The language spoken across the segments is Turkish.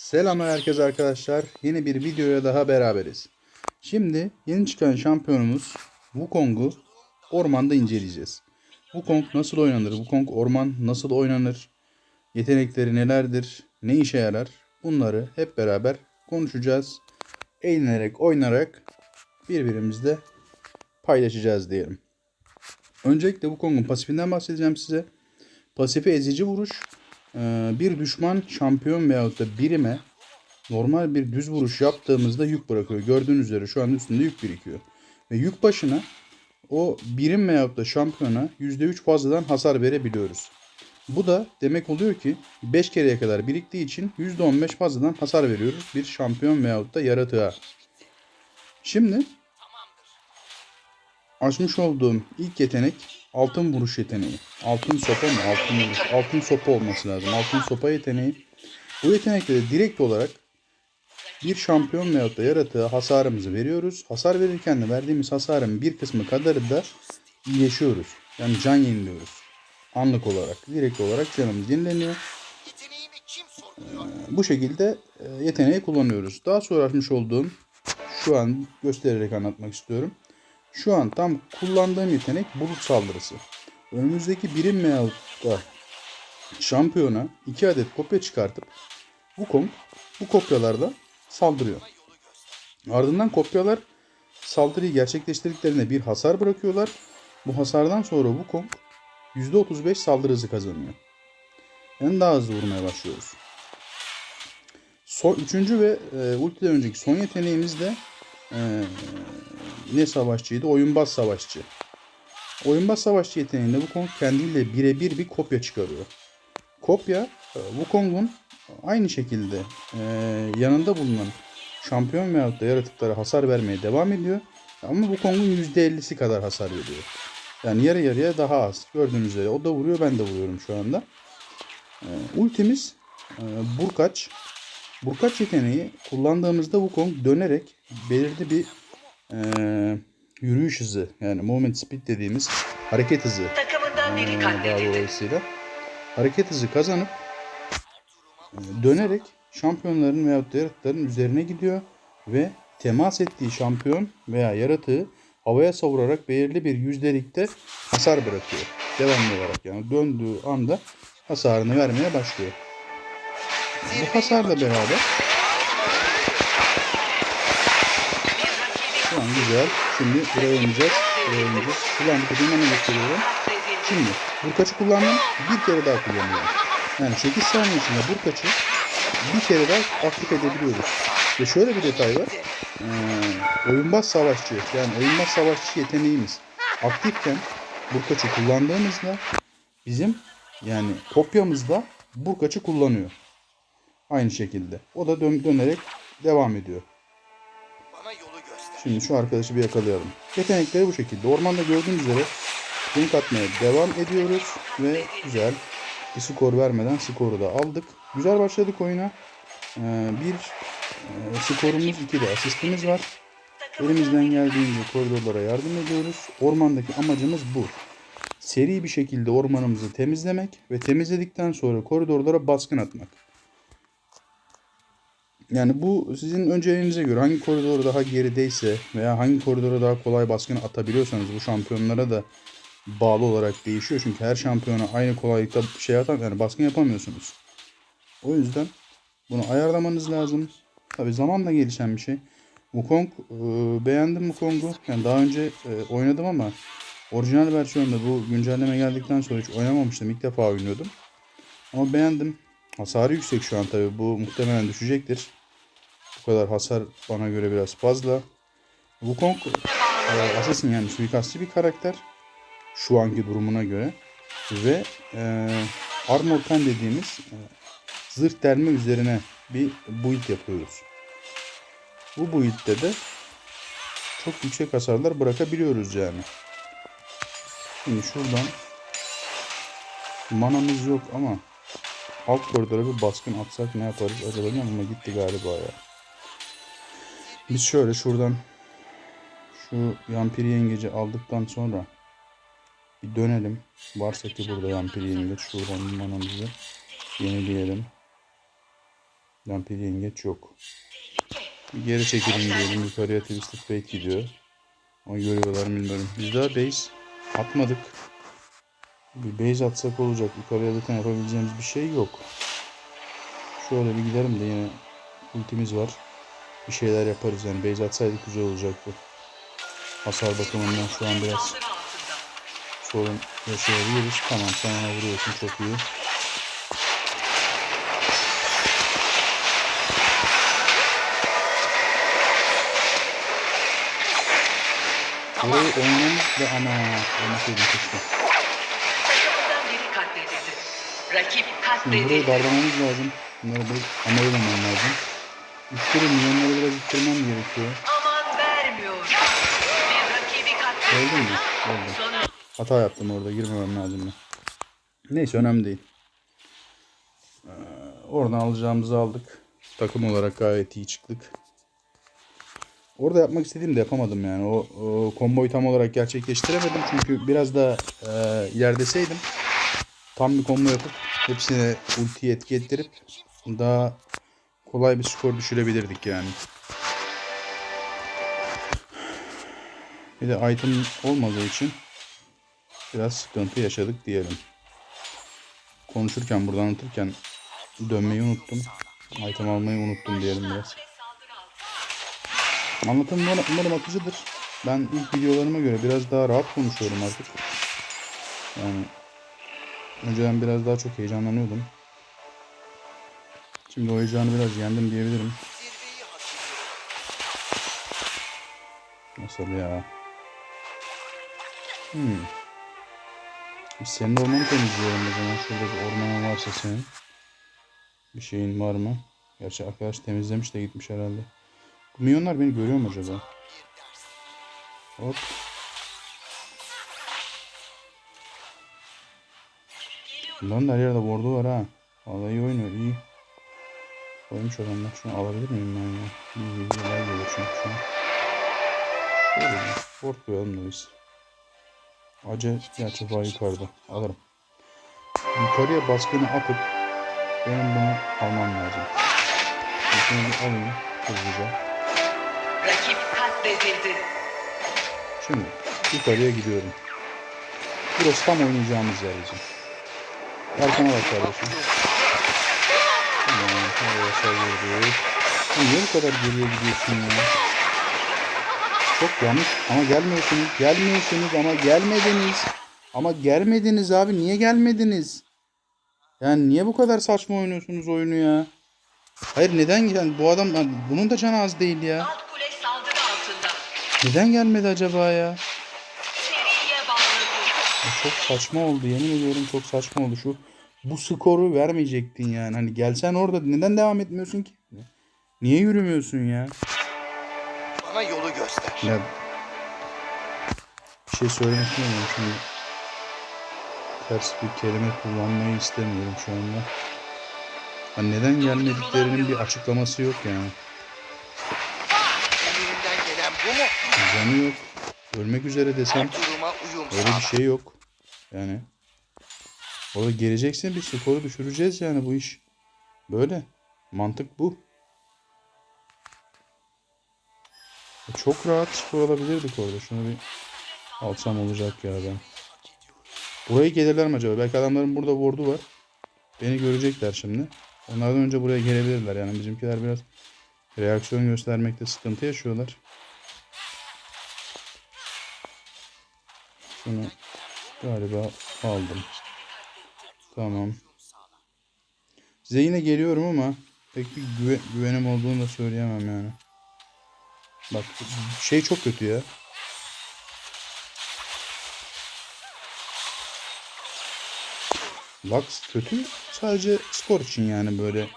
Selam herkese arkadaşlar. Yeni bir videoya daha beraberiz. Şimdi yeni çıkan şampiyonumuz Wukong'u ormanda inceleyeceğiz. Wukong nasıl oynanır? Wukong orman nasıl oynanır? Yetenekleri nelerdir? Ne işe yarar? Bunları hep beraber konuşacağız. Eğlenerek, oynarak birbirimizle paylaşacağız diyelim. Öncelikle Wukong'un pasifinden bahsedeceğim size. Pasifi ezici vuruş. Ee, Bir düşman şampiyon veyahut da birime normal bir düz vuruş yaptığımızda yük bırakıyor. Gördüğünüz üzere şu an üstünde yük birikiyor. Ve yük başına o birim veyahut da şampiyona %3 fazladan hasar verebiliyoruz. Bu da demek oluyor ki 5 kereye kadar biriktiği için %15 fazladan hasar veriyoruz bir şampiyon veyahut da yaratığa. Şimdi açmış olduğum ilk yetenek altın vuruş yeteneği. Altın sopa mı? Altın vuruş. Altın sopa olması lazım. Altın sopa yeteneği. Bu yetenekle de direkt olarak bir şampiyon veyahut da yaratığa hasarımızı veriyoruz. Hasar verirken de verdiğimiz hasarın bir kısmı kadarı da iyileşiyoruz. Yani can yeniliyoruz. Anlık olarak, direkt olarak canımız yenileniyor. Sorguluyor? Bu şekilde e, yeteneği kullanıyoruz. Daha sonra açmış olduğum şu an göstererek anlatmak istiyorum. Şu an tam kullandığım yetenek bulut saldırısı. Önümüzdeki birim da şampiyona iki adet kopya çıkartıp Wukong bu kopyalarla saldırıyor. Ardından kopyalar saldırıyı gerçekleştirdiklerinde bir hasar bırakıyorlar. Bu hasardan sonra Wukong %35 saldırı hızı kazanıyor. Yani daha hızlı vurmaya başlıyoruz. Son, üçüncü ve e, ultiden önceki son yeteneğimiz de e, ne savaşçıydı? Oyunbaz savaşçı. Oyunbaz savaşçı yeteneğinde Wukong kendiyle birebir bir kopya çıkarıyor. Kopya e, Wukong'un aynı şekilde e, yanında bulunan şampiyon veyahut da yaratıklara hasar vermeye devam ediyor. Ama Wukong'un %50'si kadar hasar veriyor. Yani yarı yarıya daha az. Gördüğünüz üzere o da vuruyor ben de vuruyorum şu anda. E, ultimiz Burkaç. Burkaç yeteneği kullandığımızda Wukong dönerek belirli bir e, yürüyüş hızı yani movement speed dediğimiz hareket hızı Takımından e, biri daha katledildi. dolayısıyla hareket hızı kazanıp e, dönerek şampiyonların veyahut da yaratıkların üzerine gidiyor ve temas ettiği şampiyon veya yaratığı havaya savurarak belirli bir yüzdelikte hasar bırakıyor. Devamlı olarak yani döndüğü anda hasarını vermeye başlıyor. Bu hasarla beraber şu an güzel. Şimdi buraya oynayacağız. Buraya oynayacağız. Kullandık ödülmeni gösteriyorum. Şimdi burkaçı kullandım. Bir kere daha kullanıyorum. Yani 8 saniye içinde burkaçı bir kere daha aktif edebiliyoruz. Ve şöyle bir detay var. Ee, oyunbaz savaşçı yani oyunbaz savaşçı yeteneğimiz aktifken burkaçı kullandığımızda bizim yani kopyamızda burkaçı kullanıyor. Aynı şekilde. O da dön- dönerek devam ediyor. Şimdi şu arkadaşı bir yakalayalım. Yetenekleri bu şekilde. Ormanda gördüğünüz üzere renk atmaya devam ediyoruz. Ve güzel bir skor vermeden skoru da aldık. Güzel başladık oyuna. Ee, bir e, skorumuz, iki de asistimiz var. Elimizden geldiğince koridorlara yardım ediyoruz. Ormandaki amacımız bu. Seri bir şekilde ormanımızı temizlemek ve temizledikten sonra koridorlara baskın atmak. Yani bu sizin önceliğinize göre hangi koridor daha gerideyse veya hangi koridora daha kolay baskın atabiliyorsanız bu şampiyonlara da bağlı olarak değişiyor. Çünkü her şampiyona aynı kolaylıkta şey atan yani baskın yapamıyorsunuz. O yüzden bunu ayarlamanız lazım. Tabi zamanla gelişen bir şey. Wukong e, beğendim Wukong'u. Yani daha önce e, oynadım ama orijinal versiyonda bu güncelleme geldikten sonra hiç oynamamıştım. İlk defa oynuyordum. Ama beğendim. Hasarı yüksek şu an tabi. Bu muhtemelen düşecektir. Bu kadar hasar bana göre biraz fazla. Wukong e, Assassin yani suikastçı bir karakter. Şu anki durumuna göre. Ve e, Armor Pen dediğimiz e, zırh delme üzerine bir build yapıyoruz. Bu build'de de çok yüksek hasarlar bırakabiliyoruz yani. Şimdi şuradan manamız yok ama alt koridora bir baskın atsak ne yaparız acaba ama gitti galiba ya. Biz şöyle şuradan şu yampiri yengeci aldıktan sonra bir dönelim. Varsa ki burada yampiri yengeç şuradan manamızı yenileyelim. Lampeli yengeç yok. Bir geri çekelim diyelim. Yukarıya Twisted Fate gidiyor. Ama görüyorlar bilmiyorum. Biz daha base atmadık. Bir base atsak olacak. Yukarıya zaten yapabileceğimiz bir şey yok. Şöyle bir gidelim de yine ultimiz var. Bir şeyler yaparız yani. Base atsaydık güzel olacaktı. Hasar bakımından şu an biraz sorun yaşayabiliriz. Tamam sen ona vuruyorsun çok iyi. Ve keşke. Takımından biri katledildi. Rakip Şimdi burayı darlamamız lazım. Bunları ama oynamam lazım. İttirin milyonları biraz ittirmem gerekiyor. Aman vermiyor. Bir rakibi mü? katledildi. Öldü. Son Hata yaptım orada girmemem lazım. Neyse önemli değil. Ee, oradan alacağımızı aldık. Takım olarak gayet iyi çıktık. Orada yapmak istediğimi de yapamadım yani. O, o komboyu tam olarak gerçekleştiremedim. Çünkü biraz da e, ilerideseydim tam bir combo yapıp hepsine ultiyi etki ettirip daha kolay bir skor düşürebilirdik yani. Bir de item olmadığı için biraz sıkıntı yaşadık diyelim. Konuşurken buradan anlatırken dönmeyi unuttum. Item almayı unuttum diyelim biraz. Anlatım umarım akıcıdır. Ben ilk videolarıma göre biraz daha rahat konuşuyorum artık. Yani önceden biraz daha çok heyecanlanıyordum. Şimdi o heyecanı biraz yendim diyebilirim. Nasıl ya? Hmm. Senin ormanı temizliyorum o zaman. Şurada bir ormanın varsa senin. Bir şeyin var mı? Gerçi arkadaş temizlemiş de gitmiş herhalde. Bu milyonlar beni görüyor mu acaba? Hop. Bunların da her yerde bordu var ha. Vallahi iyi oynuyor iyi. Koymuş adamlar. Şunu alabilir miyim ben ya? İyi iyi şeyler geliyor çünkü şu an. Şöyle bir board koyalım da biz. Acı gerçi var yukarıda. Alırım. Yukarıya baskını atıp benim bunu almam lazım. Şunu bir alayım hızlıca. Rakip katledildi. Şimdi yukarıya gidiyorum. Burası tam oynayacağımız yer bizim. Arkana bak kardeşim. Savurdu. Sen niye bu kadar geriye gidiyorsun ya? Çok yanlış ama gelmiyorsunuz. Gelmiyorsunuz ama gelmediniz. Ama gelmediniz abi. Niye gelmediniz? Yani niye bu kadar saçma oynuyorsunuz oyunu ya? Hayır neden yani bu adam bunun da canı az değil ya. Neden gelmedi acaba. Ya Çok saçma oldu yemin ediyorum çok saçma oldu şu bu skoru vermeyecektin yani hani gelsen orada neden devam etmiyorsun ki? Niye yürümüyorsun ya? Bana yolu göster. Ya bir şey söylemek istemiyorum şimdi. Ters bir kelime kullanmayı istemiyorum şu anda. Hani neden gelmediklerinin bir açıklaması yok yani. Gelen bu mu? Canı yok. Ölmek üzere desem Öyle bir şey yok. Yani. Orada geleceksin bir skoru düşüreceğiz yani bu iş. Böyle. Mantık bu. Çok rahat skor alabilirdik orada. Şunu bir alsam olacak ya ben. Buraya gelirler mi acaba? Belki adamların burada ward'u var. Beni görecekler şimdi. Onlardan önce buraya gelebilirler. Yani bizimkiler biraz reaksiyon göstermekte sıkıntı yaşıyorlar. Şunu galiba aldım. Tamam. Size yine geliyorum ama pek bir güve- güvenim olduğunu da söyleyemem yani. Bak şey çok kötü ya. Lux kötü sadece skor için yani böyle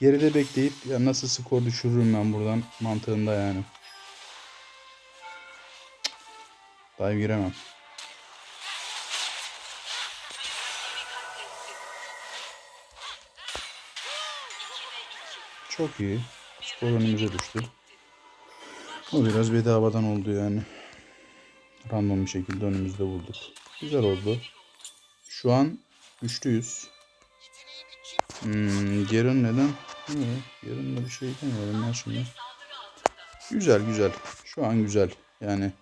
geride bekleyip ya nasıl skor düşürürüm ben buradan mantığında yani. Daha giremem. Çok iyi. Skor önümüze düştü. O biraz bedavadan oldu yani. Random bir şekilde önümüzde bulduk. Güzel oldu. Şu an güçlüyüz. Hmm, Garen neden yarın da bir şey demiyorum ya şimdi. Güzel güzel. Şu an güzel. Yani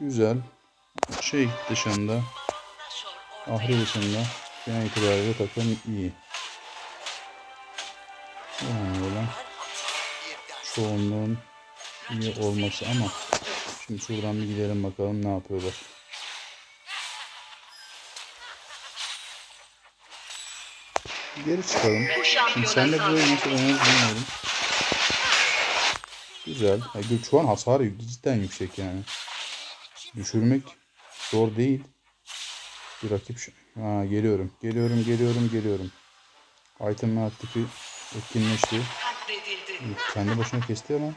güzel. Şey dışında, ahri dışında genel itibariyle takım iyi. Çoğunluğun iyi olması ama şimdi şuradan bir gidelim bakalım ne yapıyorlar. Geri çıkalım. Şimdi sen de burayı nasıl oynarız bilmiyorum. Güzel. Gö- şu an hasar cidden yüksek yani. Düşürmek zor değil. Bir rakip. Ha, geliyorum. Geliyorum, geliyorum, geliyorum. Item aktifi etkinleşti. Kendi başına kesti ama.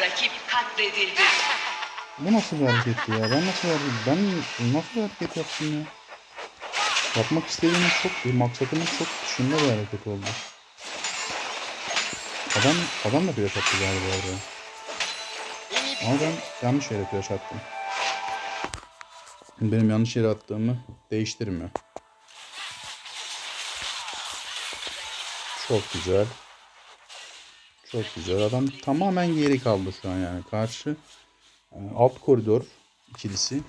Rakip katledildi. Bu nasıl bir hareketti ya? Ben nasıl hareket Ben nasıl bir hareket yaptım ya? Yapmak istediğimin çok, bir maksatımın çok dışında bir hareket oldu. Adam, adam da flash attı galiba oraya. Bir Ama ben yanlış yere flash attım. Benim yanlış yere attığımı değiştirmiyor. Çok güzel. Çok güzel. Adam tamamen geri kaldı şu an yani. Karşı e, alt koridor ikilisi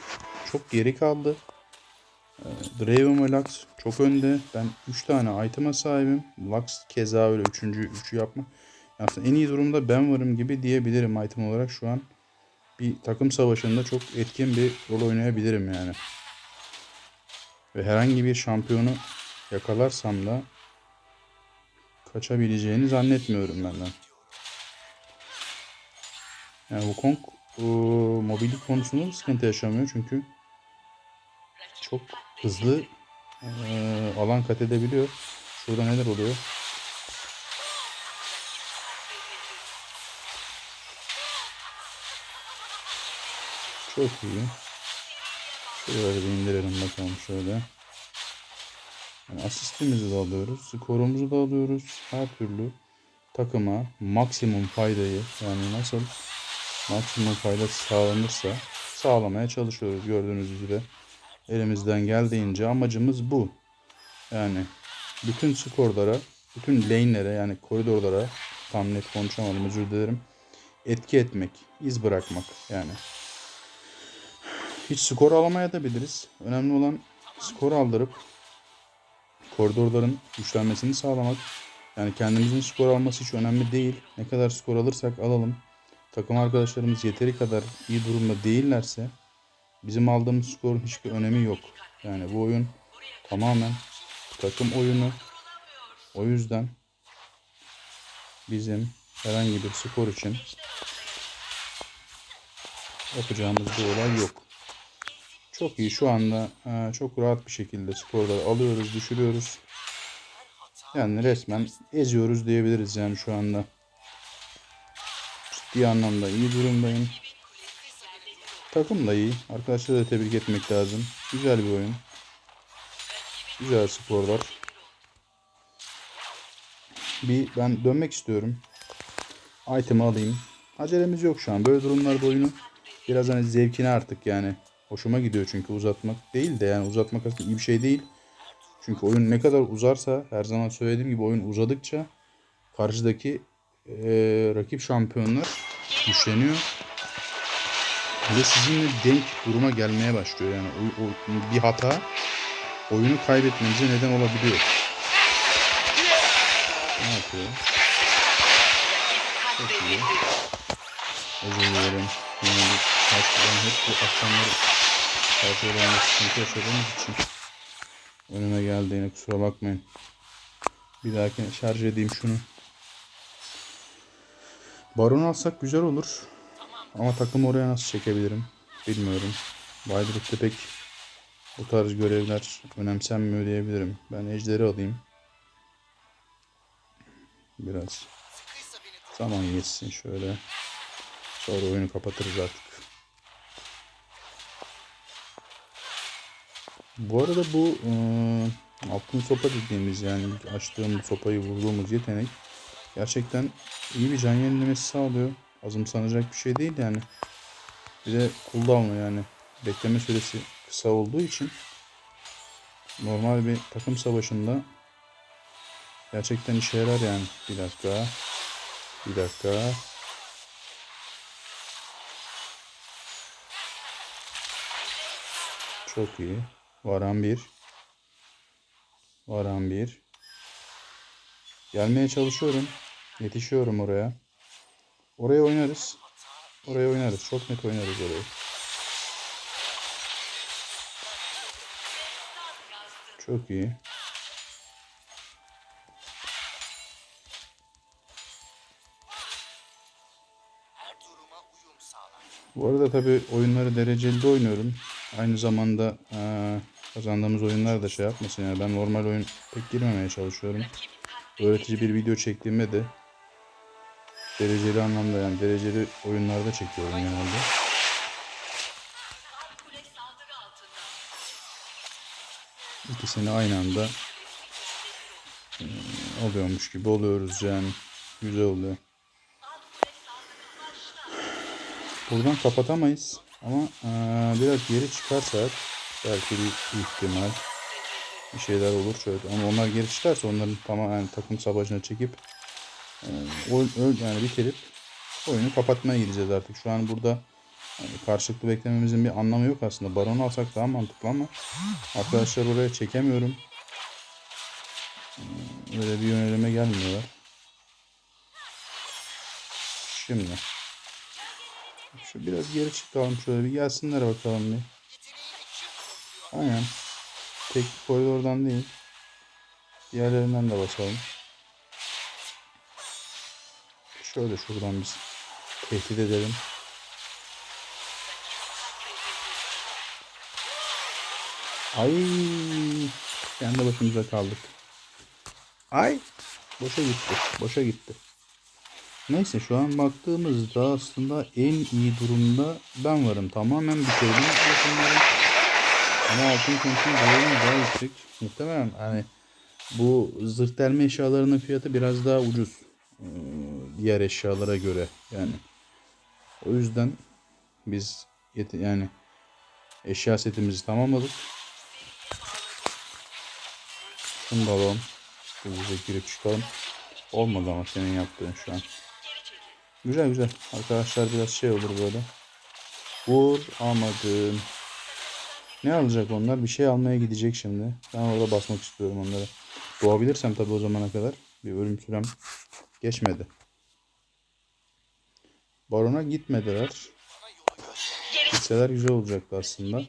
çok geri kaldı. E, Draven ve Lux çok önde. Ben 3 tane item'a sahibim. Lux keza öyle 3. 3'ü yapma. Aslında en iyi durumda ben varım gibi diyebilirim item olarak şu an. Bir takım savaşında çok etkin bir rol oynayabilirim yani. Ve herhangi bir şampiyonu yakalarsam da kaçabileceğini zannetmiyorum benden. Yani Wukong e, mobillik konusunda sıkıntı yaşamıyor çünkü çok hızlı e, alan kat edebiliyor. Şurada neler oluyor? Çok iyi. Şöyle bir indirelim bakalım şöyle. Yani asistimizi de alıyoruz. Skorumuzu da alıyoruz. Her türlü takıma maksimum faydayı yani nasıl maksimum fayda sağlanırsa sağlamaya çalışıyoruz gördüğünüz üzere. Elimizden geldiğince amacımız bu. Yani bütün skorlara, bütün lane'lere yani koridorlara tam net konuşamadım özür dilerim. Etki etmek, iz bırakmak yani. Hiç skor alamaya da biliriz. Önemli olan skor aldırıp koridorların güçlenmesini sağlamak. Yani kendimizin skor alması hiç önemli değil. Ne kadar skor alırsak alalım. Takım arkadaşlarımız yeteri kadar iyi durumda değillerse bizim aldığımız skorun hiçbir önemi yok. Yani bu oyun tamamen takım oyunu. O yüzden bizim herhangi bir skor için yapacağımız bir olay yok. Çok iyi şu anda e, çok rahat bir şekilde skorları alıyoruz, düşürüyoruz. Yani resmen eziyoruz diyebiliriz yani şu anda. Ciddi anlamda iyi durumdayım. Takım da iyi. Arkadaşları da tebrik etmek lazım. Güzel bir oyun. Güzel skorlar. Bir ben dönmek istiyorum. Item'ı alayım. Acelemiz yok şu an. Böyle durumlarda oyunu biraz hani zevkine artık yani. Hoşuma gidiyor çünkü uzatmak değil de yani uzatmak aslında iyi bir şey değil. Çünkü oyun ne kadar uzarsa her zaman söylediğim gibi oyun uzadıkça karşıdaki eee, rakip şampiyonlar güçleniyor. Ve sizinle denk duruma gelmeye başlıyor yani o, o- bir hata oyunu kaybetmenize neden olabiliyor. Ne yapıyor? Çok iyi. Özür dilerim. Bir karşıdan hep bu akşamları karşılarında sıkıntı yaşadığımız için önüme geldiğine kusura bakmayın. Bir dahakine şarj edeyim şunu. Baron alsak güzel olur. Ama takım oraya nasıl çekebilirim bilmiyorum. Wildrift'te pek bu tarz görevler önemsenmiyor diyebilirim. Ben ejderi alayım. Biraz. Zaman geçsin şöyle. Sonra oyunu kapatırız artık. Bu arada bu ıı, altın sopa dediğimiz yani açtığım sopayı vurduğumuz yetenek gerçekten iyi bir can yenilemesi sağlıyor. Azımsanacak bir şey değil yani. Bir de cooldown'u yani bekleme süresi kısa olduğu için normal bir takım savaşında gerçekten işe yarar yani. Bir dakika. Bir dakika. Çok iyi. Varan bir. Varan bir. Gelmeye çalışıyorum. Yetişiyorum oraya. Oraya oynarız. Oraya oynarız. Çok net oynarız oraya. Çok iyi. Bu arada tabii oyunları dereceli de oynuyorum. Aynı zamanda eee, kazandığımız oyunlar da şey yapmasın yani ben normal oyun pek girmemeye çalışıyorum. Öğretici bir video çektiğimde de dereceli anlamda yani dereceli oyunlarda çekiyorum genelde. İkisini aynı anda oluyormuş gibi oluyoruz yani. Güzel oluyor. Buradan kapatamayız ama biraz geri çıkarsak belki bir ihtimal bir şeyler olur şöyle. Ama onlar geri çıkarsa onların tamamen takım savaşına çekip eee, oyun, yani bitirip oyunu kapatmaya gideceğiz artık. Şu an burada yani karşılıklı beklememizin bir anlamı yok aslında. Baron alsak daha mantıklı ama arkadaşlar oraya çekemiyorum. Eee, Öyle bir yönelime gelmiyorlar. Şimdi şu biraz geri çıkalım şöyle bir gelsinler bakalım bir. Aynen. Tek koridordan değil. Diğerlerinden de basalım. Şöyle şuradan biz tehdit edelim. Ay, kendi başımıza kaldık. Ay, boşa gitti, boşa gitti. Neyse şu an baktığımızda aslında en iyi durumda ben varım. Tamamen bitirdim. Ama altın konusunda değerim daha yüksek. Muhtemelen hani bu zırh delme eşyalarının fiyatı biraz daha ucuz. Diğer eşyalara göre yani. O yüzden biz yani eşya setimizi tamamladık. Şunu da alalım. Hızlıca girip çıkalım. Olmadı ama senin yaptığın şu an. Güzel güzel. Arkadaşlar biraz şey olur böyle. Vur almadım. Ne alacak onlar? Bir şey almaya gidecek şimdi. Ben orada basmak istiyorum onlara. Doğabilirsem tabii o zamana kadar. Bir ölüm sürem geçmedi. Barona gitmediler. Gitseler güzel olacaktı aslında.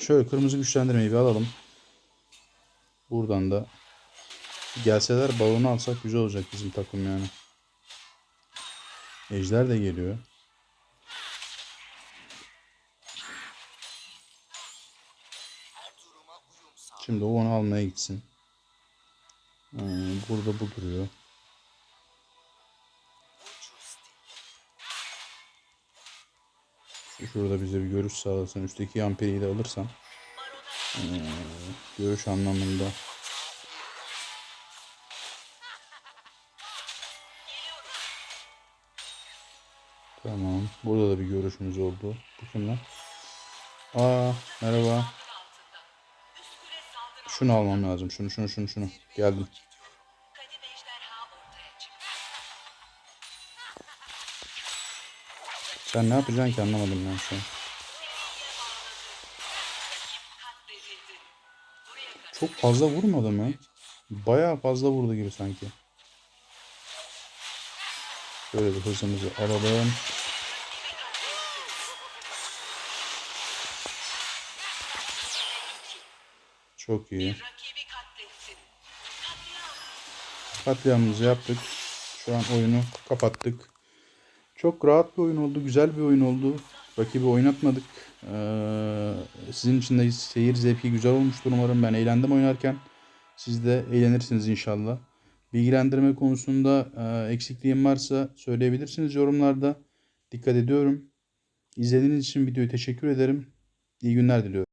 Şöyle kırmızı güçlendirmeyi bir alalım. Buradan da gelseler balonu alsak güzel olacak bizim takım yani. Ejder de geliyor. Şimdi o onu almaya gitsin. Ee, burada bu duruyor. Şurada bize bir görüş sağlasın. Üstteki amperiyi de alırsam. ee, görüş anlamında. Tamam. Burada da bir görüşümüz oldu. Bu kim lan? Aa merhaba. Şunu almam lazım. Şunu şunu şunu şunu. Geldim. Sen ne yapacaksın ki anlamadım ben şu an. Çok fazla vurmadı mı? Bayağı fazla vurdu gibi sanki. Şöyle bir hızımızı alalım. Çok iyi. Katliamımızı yaptık. Şu an oyunu kapattık. Çok rahat bir oyun oldu. Güzel bir oyun oldu. Rakibi oynatmadık. Ee, sizin için de seyir zevki güzel olmuştur umarım. Ben eğlendim oynarken. Siz de eğlenirsiniz inşallah. Bilgilendirme konusunda e, eksikliğim varsa söyleyebilirsiniz yorumlarda. Dikkat ediyorum. İzlediğiniz için videoyu teşekkür ederim. İyi günler diliyorum.